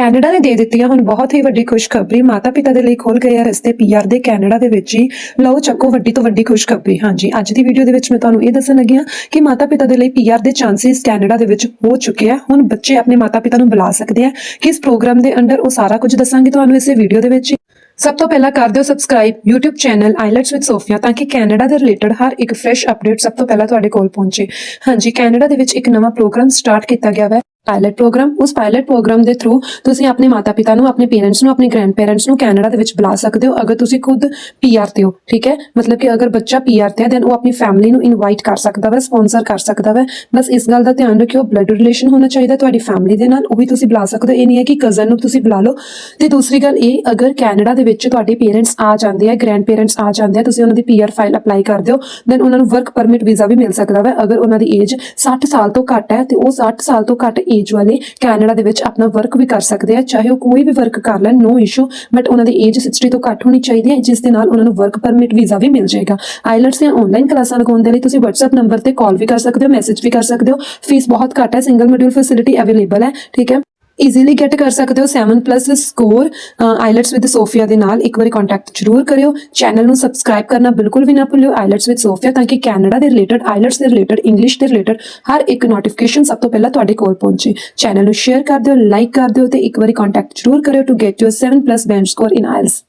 Canada ਨੇ ਦੇ ਦਿੱਤੀ ਹੈ ਹੁਣ ਬਹੁਤ ਹੀ ਵੱਡੀ ਖੁਸ਼ਖਬਰੀ। ਮਾਤਾ ਪਿਤਾ ਦੇ ਲਈ ਖੁੱਲ ਗਏ ਆ ਰਸਤੇ ਪੀਆਰ ਦੇ ਕੈਨੇਡਾ ਦੇ ਵਿੱਚ ਹੀ ਲਓ ਚੱਕੋ ਵੱਡੀ ਤੋਂ ਵੱਡੀ ਖੁਸ਼ਖਬਰੀ। ਹਾਂਜੀ, ਅੱਜ ਦੀ ਵੀਡੀਓ ਦੇ ਵਿੱਚ ਮੈਂ ਤੁਹਾਨੂੰ ਇਹ ਦੱਸਣ ਲੱਗੀ ਹਾਂ ਕਿ ਮਾਤਾ ਪਿਤਾ ਦੇ ਲਈ ਪੀਆਰ ਦੇ ਚਾਂਸਸ ਕੈਨੇਡਾ ਦੇ ਵਿੱਚ ਹੋ ਚੁੱਕੇ ਆ। ਹੁਣ ਬੱਚੇ ਆਪਣੇ ਮਾਤਾ ਪਿਤਾ ਨੂੰ ਬੁਲਾ ਸਕਦੇ ਆ। ਕਿਸ ਪ੍ਰੋਗਰਾਮ ਦੇ ਅੰਡਰ ਉਹ ਸਾਰਾ ਕੁਝ ਦੱਸਾਂਗੇ ਤੁਹਾਨੂੰ ਇਸੇ ਵੀਡੀਓ ਦੇ ਵਿੱਚ ਸਭ ਤੋਂ ਪਹਿਲਾਂ ਕਰ ਦਿਓ subscribe YouTube channel IELTS with Sophia ਤਾਂ ਕਿ ਕੈਨੇਡਾ ਦੇ ਰਿਲੇਟਡ ਹਰ ਇੱਕ ਫਰੈਸ਼ ਅਪਡੇਟ ਸਭ ਤੋਂ ਪਹਿਲਾਂ ਤੁਹਾਡੇ ਕੋਲ ਪਹੁੰਚੇ। ਹਾਂਜੀ, ਕੈਨੇਡਾ ਦੇ ਵਿੱਚ ਇੱਕ ਨਵਾਂ ਪ੍ਰੋਗਰਾਮ ਸਟਾਰਟ ਕੀਤਾ ਗਿਆ ਹੈ ਪਾਇਲਟ ਪ੍ਰੋਗਰਾਮ ਉਸ ਪਾਇਲਟ ਪ੍ਰੋਗਰਾਮ ਦੇ ਥਰੂ ਤੁਸੀਂ ਆਪਣੇ ਮਾਤਾ-ਪਿਤਾ ਨੂੰ, ਆਪਣੇ ਪੇਰੈਂਟਸ ਨੂੰ, ਆਪਣੇ ਗ੍ਰੈਂਡ ਪੇਰੈਂਟਸ ਨੂੰ ਕੈਨੇਡਾ ਦੇ ਵਿੱਚ ਬੁਲਾ ਸਕਦੇ ਹੋ, ਅਗਰ ਤੁਸੀਂ ਖੁਦ ਪੀਆਰ ਤੇ ਹੋ, ਠੀਕ ਹੈ? ਮਤਲਬ ਕਿ ਅਗਰ ਬੱਚਾ ਪੀਆਰ ਤੇ ਹੈ ਦੈਨ ਉਹ ਆਪਣੀ ਫੈਮਿਲੀ ਨੂੰ ਇਨਵਾਈਟ ਕਰ ਸਕਦਾ ਹੈ ਸਪਾਂਸਰ ਕਰ ਸਕਦਾ ਹੈ ਬਸ ਇਸ ਗੱਲ ਦਾ ਧਿਆਨ ਰੱਖਿਓ ਬਲੱਡ ਰਿਲੇਸ਼ਨ ਹੋਣਾ ਚਾਹੀਦਾ ਤੁਹਾਡੀ ਫੈਮਿਲੀ ਦੇ ਨਾਲ, ਉਹ ਵੀ ਤੁਸੀਂ ਬੁਲਾ ਸਕਦੇ ਹੋ। ਇਹ ਨਹੀਂ ਹੈ ਕਿ ਕਜ਼ਨ ਨੂੰ ਤੁਸੀਂ ਬੁਲਾ ਲਓ। ਤੇ ਦੂਸਰੀ ਗੱਲ ਇਹ, ਅਗਰ ਕੈਨੇਡਾ ਦੇ ਵਿੱਚ ਤੁਹਾਡੇ ਪੇਰੈਂਟਸ ਆ ਜਾਂਦੇ ਆ ਗ੍ਰੈਂਡ ਪੇਰੈਂਟਸ ਆ ਜਾਂਦੇ ਆ, ਤੁਸੀਂ ਉਹਨਾਂ ਦੀ ਪੀਆਰ ਫਾਈਲ ਅਪਲਾਈ ਕਰ ਦਿਓ ਦੈਨ ਉਹਨਾਂ ਨੂੰ ਵਰਕ ਪਰਮਿਟ ਵੀਜ਼ਾ ਵੀ ਮਿਲ ਸਕਦਾ ਹੈ ਅਗਰ ਉਹਨਾਂ ਦੀ ਏਜ 60 ਸਾਲ ਤੋਂ ਘੱਟ ਹੈ, ਤੇ ਉਹ 60 ਸਾਲ ਤੋਂ ਘੱਟ ਏਜ ਵਾਲੇ ਕੈਨੇਡਾ ਦੇ ਵਿੱਚ ਆਪਣਾ ਵਰਕ ਵੀ ਕਰ ਸਕਦੇ ਆ, ਚਾਹੇ ਉਹ ਕੋਈ ਵੀ ਵਰਕ ਕਰ ਲੈਣ ਨੋ ਇਸ਼ੂ ਬਟ ਉਹਨਾਂ ਦੀ ਏਜ 60 ਤੋਂ ਘੱਟ ਹੋਣੀ ਚਾਹੀਦੀ ਹੈ, ਜਿਸ ਦੇ ਨਾਲ ਉਹਨਾਂ ਨੂੰ ਵਰਕ ਪਰਮਿਟ ਵੀਜ਼ਾ ਵੀ ਮਿਲ ਜਾਏਗਾ। ਆਈਲੈਟਸ ਦੀਆਂ ਆਨਲਾਈਨ ਕਲਾਸਾਂ ਲਗਾਉਣ ਦੇ ਲਈ ਤੁਸੀਂ WhatsApp ਨੰਬਰ ਤੇ ਕਾਲ ਵੀ ਕਰ ਸਕਦੇ ਹੋ ਮੈਸੇਜ ਵੀ ਕਰ ਸਕਦੇ ਹੋ। ਫੀਸ ਬਹੁਤ ਘੱਟ ਹੈ ਸਿੰਗਲ ਮੋਡਿਊਲ ਫੈਸਿਲਿਟੀ ਅਵੇਲੇਬਲ ਹੈ, ਠੀਕ ਹੈ? ਈਜ਼ੀਲੀ ਗੈਟ ਕਰ ਸਕਦੇ ਹੋ 7+ ਸਕੋਰ ਆਈਲੈਟਸ ਵਿਦ ਸੋਫੀਆ ਦੇ ਨਾਲ ਇੱਕ ਵਾਰੀ ਕੰਟੈਕਟ ਜ਼ਰੂਰ ਕਰਿਓ। ਚੈਨਲ ਨੂੰ ਸਬਸਕ੍ਰਾਈਬ ਕਰਨਾ ਬਿਲਕੁਲ ਵੀ ਨਾ ਭੁੱਲਿਓ ਆਈਲੈਟਸ ਵਿਦ ਸੋਫੀਆ ਤਾਂ ਕਿ ਕੈਨੇਡਾ ਦੇ ਰਿਲੇਟਡ ਆਈਲੈਟਸ ਦੇ ਰਿਲੇਟਡ ਇੰਗਲਿਸ਼ ਦੇ ਰਿਲੇਟਡ ਹਰ ਇੱਕ ਨੋਟੀਫਿਕੇਸ਼ਨ ਸਭ ਤੋਂ ਪਹਿਲਾਂ ਤੁਹਾਡੇ ਕੋਲ ਪਹੁੰਚੇ। ਚੈਨਲ ਨੂੰ ਸ਼ੇਅਰ ਕਰ ਦਿਓ ਲਾਈਕ ਕਰ ਦਿਓ ਤੇ ਇੱਕ ਵਾਰੀ ਕੰਟੈਕਟ ਜ਼ਰੂਰ ਕਰਿਓ to get your 7+ band score in IELTS